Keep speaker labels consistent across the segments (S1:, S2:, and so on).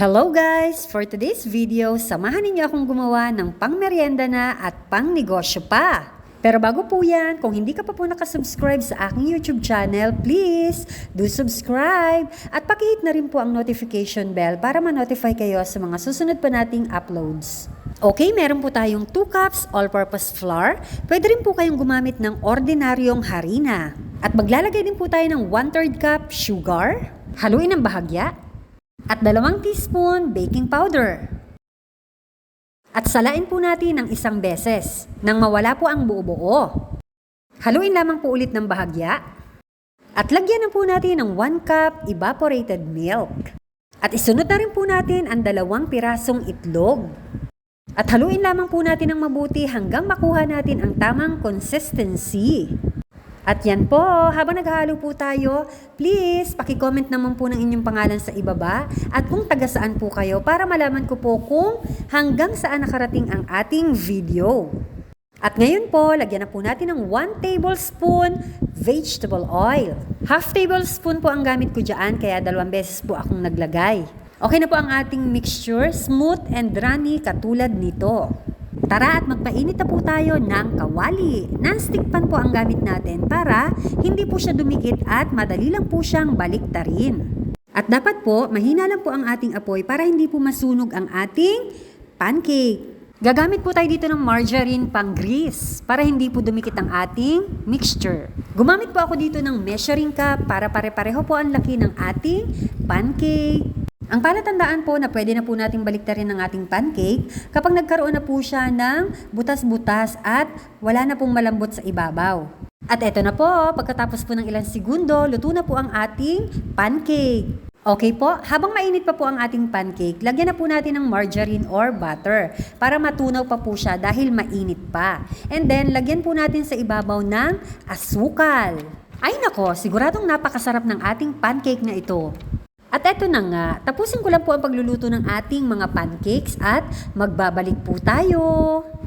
S1: Hello guys! For today's video, samahan ninyo akong gumawa ng pangmeryenda na at pangnegosyo pa. Pero bago po yan, kung hindi ka pa po nakasubscribe sa aking YouTube channel, please do subscribe at pakihit na rin po ang notification bell para ma-notify kayo sa mga susunod pa nating uploads. Okay, meron po tayong 2 cups all-purpose flour. Pwede rin po kayong gumamit ng ordinaryong harina. At maglalagay din po tayo ng 1 3 cup sugar. Haluin ng bahagya. At dalawang teaspoon baking powder. At salain po natin ng isang beses nang mawala po ang buo-buo. Haluin lamang po ulit ng bahagya. At lagyan na po natin ng 1 cup evaporated milk. At isunod na rin po natin ang dalawang pirasong itlog. At haluin lamang po natin ng mabuti hanggang makuha natin ang tamang consistency. At yan po, habang naghahalo po tayo, please, pakicomment naman po ng inyong pangalan sa ibaba at kung taga saan po kayo para malaman ko po kung hanggang saan nakarating ang ating video. At ngayon po, lagyan na po natin ng 1 tablespoon vegetable oil. Half tablespoon po ang gamit ko dyan, kaya dalawang beses po akong naglagay. Okay na po ang ating mixture, smooth and runny katulad nito. Tara at magpainit na po tayo ng kawali. Non-stick pan po ang gamit natin para hindi po siya dumikit at madali lang po siyang baliktarin. At dapat po, mahina lang po ang ating apoy para hindi po masunog ang ating pancake. Gagamit po tayo dito ng margarine pang grease para hindi po dumikit ang ating mixture. Gumamit po ako dito ng measuring cup para pare-pareho po ang laki ng ating pancake. Ang palatandaan po na pwede na po nating baliktarin ng ating pancake kapag nagkaroon na po siya ng butas-butas at wala na pong malambot sa ibabaw. At eto na po, pagkatapos po ng ilang segundo, luto na po ang ating pancake. Okay po, habang mainit pa po ang ating pancake, lagyan na po natin ng margarine or butter para matunaw pa po siya dahil mainit pa. And then, lagyan po natin sa ibabaw ng asukal. Ay nako, siguradong napakasarap ng ating pancake na ito. At eto na nga, tapusin ko lang po ang pagluluto ng ating mga pancakes at magbabalik po tayo.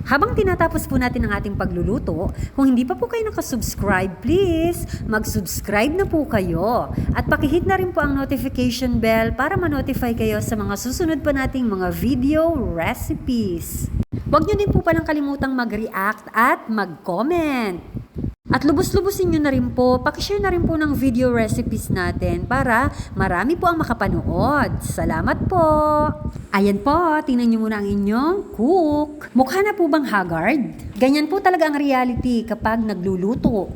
S1: Habang tinatapos po natin ang ating pagluluto, kung hindi pa po kayo nakasubscribe, please, mag-subscribe na po kayo. At pakihit na rin po ang notification bell para ma-notify kayo sa mga susunod pa nating mga video recipes. Huwag nyo din po palang kalimutang mag-react at mag-comment. At lubos-lubosin nyo na rin po, pakishare na rin po ng video recipes natin para marami po ang makapanood. Salamat po! Ayan po, tingnan nyo muna ang inyong cook. Mukha na po bang haggard? Ganyan po talaga ang reality kapag nagluluto.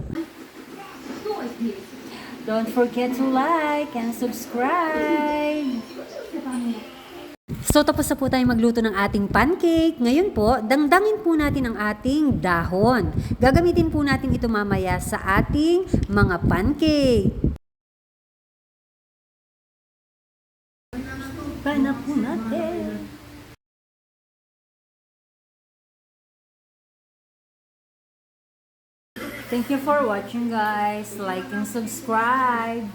S1: Don't forget to like and subscribe! So tapos na po tayo magluto ng ating pancake. Ngayon po, dangdangin po natin ang ating dahon. Gagamitin po natin ito mamaya sa ating mga pancake. Thank you for watching guys. Like and subscribe.